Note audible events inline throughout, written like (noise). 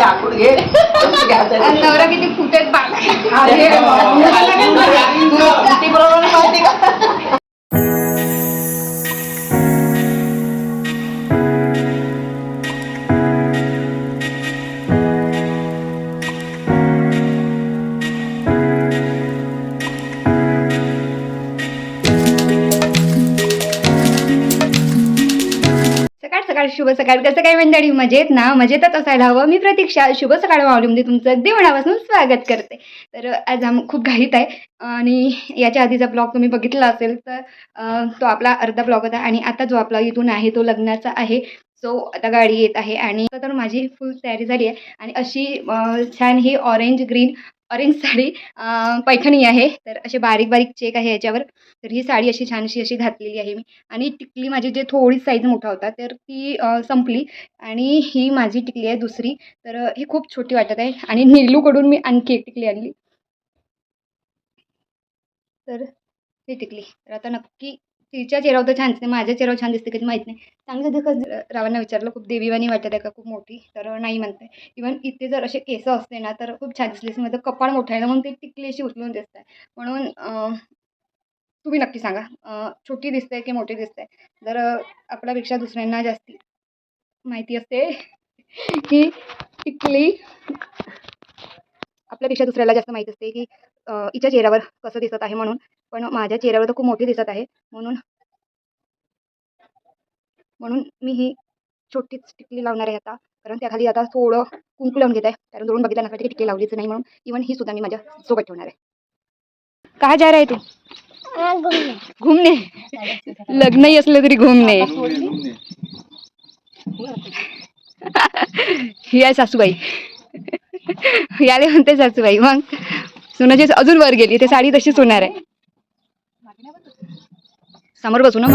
आखूड घे? नवरा किती फुटेत किती बरोबर माहिती का? सकाळ शुभ सकाळ. कसं काय मंडळी? मजेत ना? मजेतच असायला हवं. मी प्रतीक्षा शुभ सकाळ माऊलीमध्ये तुमचं अगदी मनापासून स्वागत करते. तर आज आम खूप घाईत आहे. आणि याच्या आधीचा ब्लॉग तुम्ही बघितला असेल तर तो आपला अर्धा ब्लॉग होता आणि आता जो आपला इथून आहे तो लग्नाचा आहे. सो आता गाडी येत आहे आणि तर माझी फुल तयारी झाली आहे. आणि अशी छान ही orange green orange sari Paithani आहे. तर असे बारीक बारीक चेक आहे याच्यावर. तर ही साडी अशी छानशी अशी घातलेली आहे मी. आणि टिकली माझी जे थोडी साईज मोठा होता तर ती संपली. आणि ही माझी टिकली आहे दुसरी. तर ही खूप छोटी वाटत आहे. आणि नीलूकडून मी आणखी एक टिकली आणली. तर ही टिकली. तर आता नक्की तिच्या चेहऱ्यावर तर छान दिसते. माझ्या चेहऱ्यावर छान दिसते कधी माहीत नाही. चांगलं कसं रावांना विचारलं खूप देवीवानी वाटत आहे का? खूप मोठी. तर नाही म्हणते इवन इथे जर असे केस असते ना तर खूप छान दिसले. माझं कपाळ मोठं आहे ना म्हणून ते टिकली अशी उचलून दिसत आहे म्हणून तुम्ही नक्की सांगा. छोटी दिसते की मोठी दिसते जर आपल्यापेक्षा दुसऱ्यांना जास्ती माहिती असते की टिकली आपल्यापेक्षा दुसऱ्याला जास्त माहीत असते की हिच्या चेहऱ्यावर कसं दिसत आहे म्हणून. पण माझ्या चेहऱ्यावर तर खूप मोठी दिसत आहे. म्हणून म्हणून मी ही छोटीच टिकली लावणार आहे आता. कारण त्याखाली आता थोडं कुंकू लावून घेत आहे. कारण दोन बघितल्या नसल्या टिकली लावलीच नाही म्हणून. इवन ही सुद्धा मी माझ्या सोबत ठेवणार आहे. कहा जा रहा है तू घूमने लग्नही असलं तरी घुमणे. ही आहे सासूबाई. याले म्हणते सासूबाई. मग सुनाची अजून वर गेली. ते साडी तशीच होणार आहे. समोर बसू ना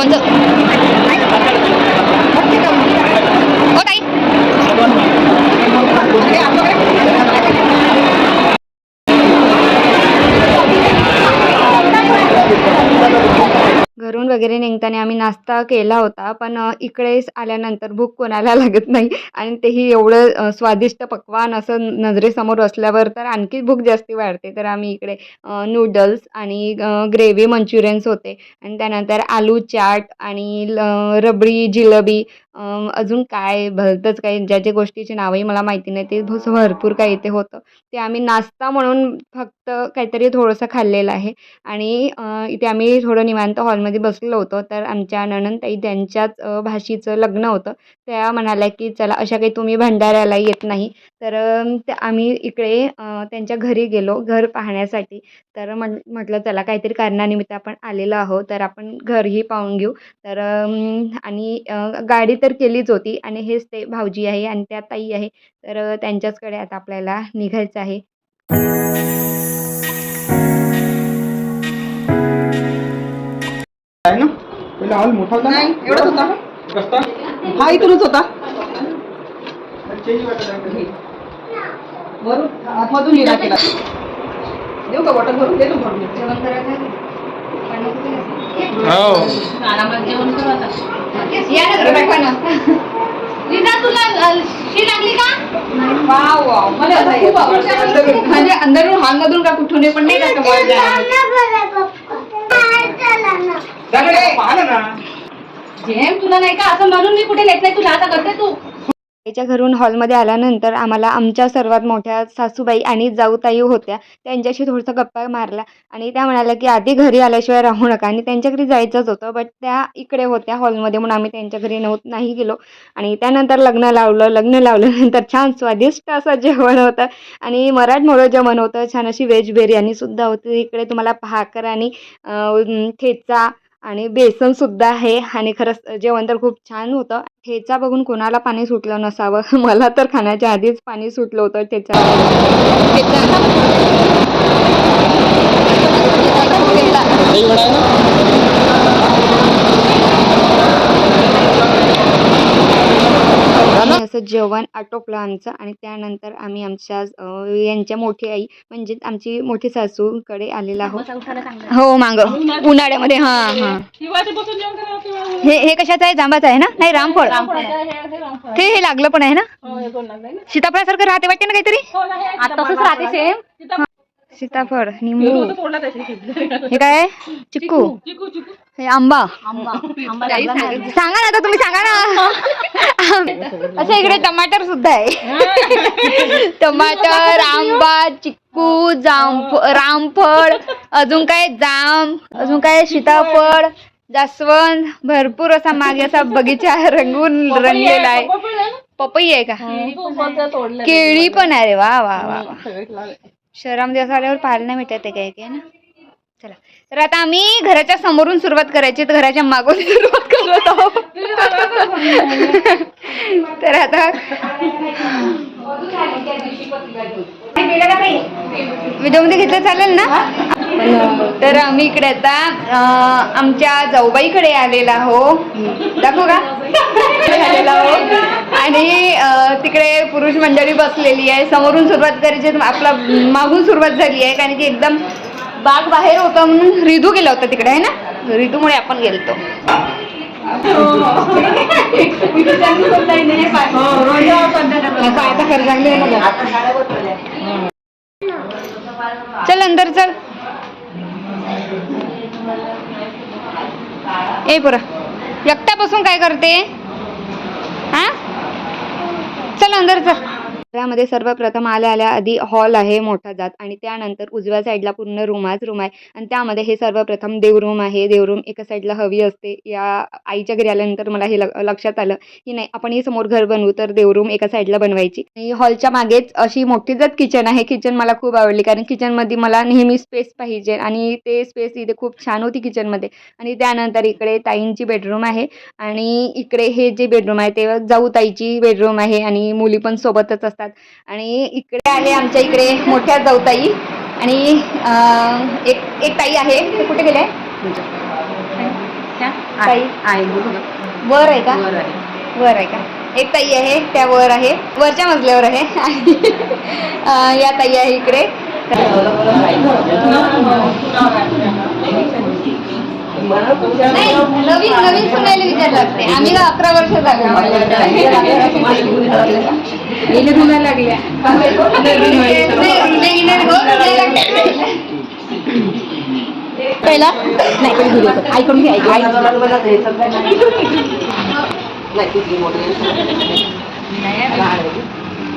लोणचं. हो वगैरे निघताना आम्ही नाश्ता केला होता पण इकडे आल्यानंतर भूक कोणाला लागत नाही आणि तेही एवढं स्वादिष्ट पक्वान असं नजरेसमोर असल्यावर तर आणखी भूक जास्ती वाढते. तर आम्ही इकडे नूडल्स आणि ग्रेव्ही मंचुरियन्स होते. आणि त्यानंतर आलू चाट आणि ल रबडी जिलेबी अजून काय भलतंच काही ज्या ज्या गोष्टीची नावही मला माहिती नाही ते भस- भरपूर काही इथे होतं. ते आम्ही नाश्ता म्हणून फक्त काहीतरी थोडंसं खाल्लेलं आहे. आणि इथे आम्ही थोडं निवांत हॉलमध्ये बसलेलो होतो. तर आमच्या नणंदताई त्यांच्याच भाषेचं भाषीचं लग्न होतं. त्या म्हणाल्या की चला अशा काही तुम्ही भंडाऱ्याला येत नाही. तर आम्ही इकडे त्यांच्या घरी गेलो घर पाहण्यासाठी. तर म्हण म्हटलं चला काहीतरी कारणानिमित्त आपण आलेलो आहोत तर आपण घरही पाहून घेऊ. तर आणि गाडी तर केलीच होती आणि हेच ते भाऊजी आहे आणि त्या ताई आहे. तर त्यांच्याचकडे आता आपल्याला निघायचं आहे. आहे ना? पहिला हॉल मोठा होता नाही एवढाच होता. कसता हा इथूनच होता. आहे. वरून आतमधून हिरा केला देऊ का बॉटल भरून? देतो भरून. जेवण करायचं आहे? पाणी हो. या ना घरी पाठवा ना वाव वाव. मला असं खूप आवडतं. अंदरून. म्हणजे अंदरून का कुठून पण नाही का पाहिलं ना जेम तुला नाही का? असं म्हणून मी कुठे नेत नाही. तुला आता करते तू. त्याच्या घरून हॉलमध्ये आल्यानंतर आम्हाला आमच्या सर्वात मोठ्या सासूबाई आणि जाऊताई होत्या. त्यांच्याशी थोडंसं गप्पा मारला आणि त्या म्हणाल्या की आधी घरी आल्याशिवाय राहू नका आणि त्यांच्या घरी जायचंच होतं बट त्या इकडे होत्या हॉलमध्ये म्हणून आम्ही त्यांच्या घरी नव्हत नाही गेलो. आणि त्यानंतर लग्न लावलं लग्न लावल्यानंतर छान स्वादिष्ट असं जेवण होतं आणि मराठमोळं जेवण होतं. छान अशी व्हेज बिर्याणीसुद्धा होती. इकडे तुम्हाला भाकर आणि ठेचा आणि बेसनसुद्धा आहे आणि खरंच जेवण तर खूप छान होतं ठेचा बघून कोणाला पाणी सुटलं नसावं मला तर खाण्याच्या आधीच पाणी सुटलं होतं ठेचा ठेचा वडा आहे ना आणि असं जेवण आटोपलं आमचं आणि त्यानंतर आम्ही आमच्या यांच्या मोठी आई म्हणजेच आमची मोठी सासूकडे आलेला आहोत. हो मांग. उन्हाळ्यामध्ये हां हां. हे हे कशाचं आहे? जांबाचं आहे ना? नाही रामफळ. हे हे लागलं पण आहे ना? सीताफळासारखं राहते वाटते ना काहीतरी? राहते सेम सीताफळ निंबू. हे काय? चिक्कू. हे आंबा. (laughs) सांगा ना आता तुम्ही सांगा ना. (laughs) अच्छा इकडे टमाटर सुद्धा आहे. (laughs) टमाटर आंबा चिक्कू जांब रामफळ अजून काय जाम अजून काय सीताफळ जास्वंद भरपूर असा मागे असा बगीचा रंगून रंगलेला आहे. पपई आहे का? केळी पण आहे. रे वा वा वा वा. शहरामध्ये असं आल्यावर पाहायला नाही मिळत आहे काय काय ना? चला. तर आता आम्ही घराच्या समोरून सुरुवात करायची तर घराच्या मागून सुरुवात करत आहोत. तर आता व्हिडिओमध्ये घेतलं चालेल ना? तर आम्ही इकडे आता आमच्या जाऊबाईकडे आलेला हो दाखवू का? आलेला हो आणि तिकडे पुरुष मंडळी बसलेली आहे. समोरून सुरुवात करायची तर आपला मागून सुरुवात झाली आहे. कारण की एकदम बाग बाहेर होता म्हणून रिदू गेला होता तिकडे आहे ना? ऋतूमुळे आपण गेलतो. आता खरं चांगली चल अंदर चल. ए पुरा एकट्यापासून काय करते? हा? चल अंदर चल. घरामध्ये सर्वप्रथम आल्या आल्या आधी हॉल आहे मोठा जात. आणि त्यानंतर उजव्या साईडला पूर्ण रूमाच रूम आहे. आणि त्यामध्ये हे सर्वप्रथम देवरूम आहे. देवरूम एका साईडला हवी असते. या आईच्या घरी आल्यानंतर मला हे ल- लक्षात आलं की नाही आपण हे समोर घर बनवू तर देवरूम एका साईडला बनवायची. आणि हॉलच्या मागेच अशी मोठी जात किचन आहे. किचन मला खूप आवडली. कारण किचनमध्ये मला नेहमी स्पेस पाहिजे. आणि ते स्पेस इथे खूप छान होती किचनमध्ये आणि त्यानंतर इकडे ताईंची बेडरूम आहे. आणि इकडे हे जे बेडरूम आहे ते जाऊ ताईची बेडरूम आहे. आणि मुली पण सोबतच असतात. आणि इकडे आहे आमच्या इकडे मोठ्या जाऊताई आणि एक एक ताई आहे. ते कुठे गेले? ताई. वर आहे का? वर आहे का? एक ताई आहे त्या वर आहे. वरच्या मजल्यावर आहे. आणि या ताई आहे इकडे. नाही नवीन नवीन सुनायला विचार लागते आम्ही का अकरा वर्ष गेले लागल्या पहिला नाही. ऐकून घे ऐकून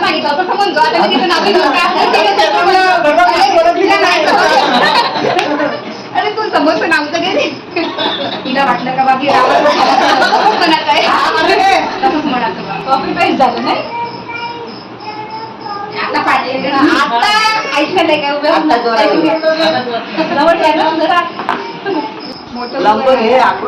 नाव सांगितलं असं समजतो आता मी तिचं नाव घेऊन अरे तू समोरचं नाव तर घे तिला वाटलं का म्हणत आहे. तसंच म्हणायचं कॉपी पेस्ट झालं नाही? आता पाडले आता ऐकलं नाही काय उभं जवळ घ्या. ना जरा.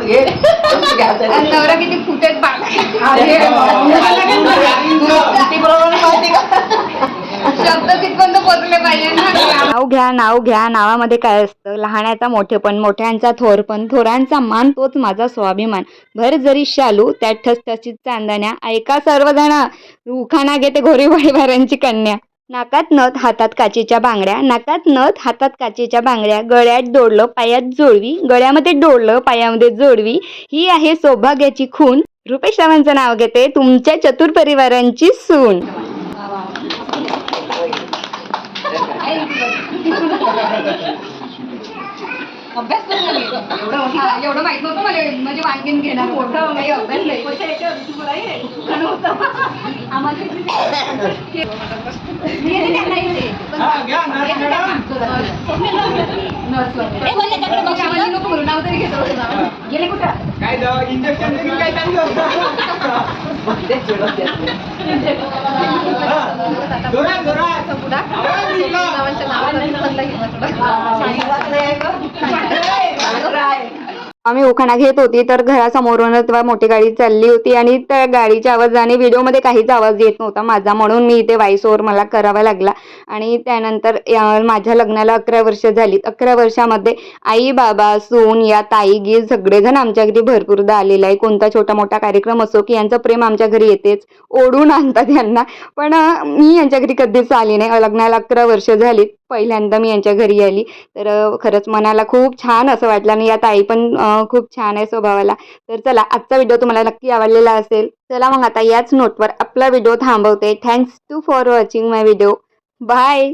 घे नवरा किती फुटेत शब्द तिथपर्यंत पाहिजे नाव घ्या नाव घ्या. नावामध्ये काय असतं? लहाण्याचा मोठेपण मोठ्यांचा थोरपण थोरांचा मान तोच माझा स्वाभिमान. भर जरी शालू त्यात ठसठसीत चांदण्या ऐका सर्वजण. उखाणा घेते घोरी वाडीवाऱ्यांची कन्या. नाकात नथ हातात काचेच्या बांगड्या. नाकात नथ हातात काचेच्या बांगड्या. गळ्यात डोळलं पायात जोडवी. गळ्यामध्ये डोळलं पायामध्ये जोडवी. ही आहे सौभाग्याची खून. रुपेश रावांचं नाव घेते. तुमच्या चतुर परिवारांची सून. (laughs) अभ्यास करून आली. एवढं एवढं माहीत नव्हतं मला. म्हणजे वांगीन घेणार मोठं काही अभ्यास नाही. हा, घ्या, नर्स मॅडम. कामाची नको म्हणू, नाव तरी घेतो गेले कुठं? काय दवा इंजेक्शन देऊन काय चाललं जोरात जोरात. आवाज निघला. आम्ही उखाणा घेत होती तर घरासमोरूनच मोठी गाडी चालली होती आणि त्या गाडीच्या आवाजाने व्हिडिओमध्ये काहीच आवाज येत नव्हता माझा. म्हणून मी इथे व्हॉइस ओव्हर मला करावा लागला. आणि त्यानंतर माझ्या लग्नाला अकरा वर्ष झाली अकरा वर्षामध्ये आई बाबा सून या ताई गी सगळेजण आमच्या घरी भरपूरदा आलेला आहे कोणता छोटा मोठा कार्यक्रम असो की यांचं प्रेम आमच्या घरी येतेच. ओढून आणतात यांना. पण मी यांच्या घरी कधीच आली नाही. लग्नाला अकरा वर्ष झाली पहिल्यांदा मी यांच्या घरी आली. तर खरंच मनाला खूप छान असं वाटलं आणि या ताई पण खूप छान आहे स्वभावाला. तर चला आजचा व्हिडिओ तुम्हाला नक्की आवडलेला असेल चला मग आता याच नोटवर आपला व्हिडिओ थांबवते. Thanks to for watching my video bye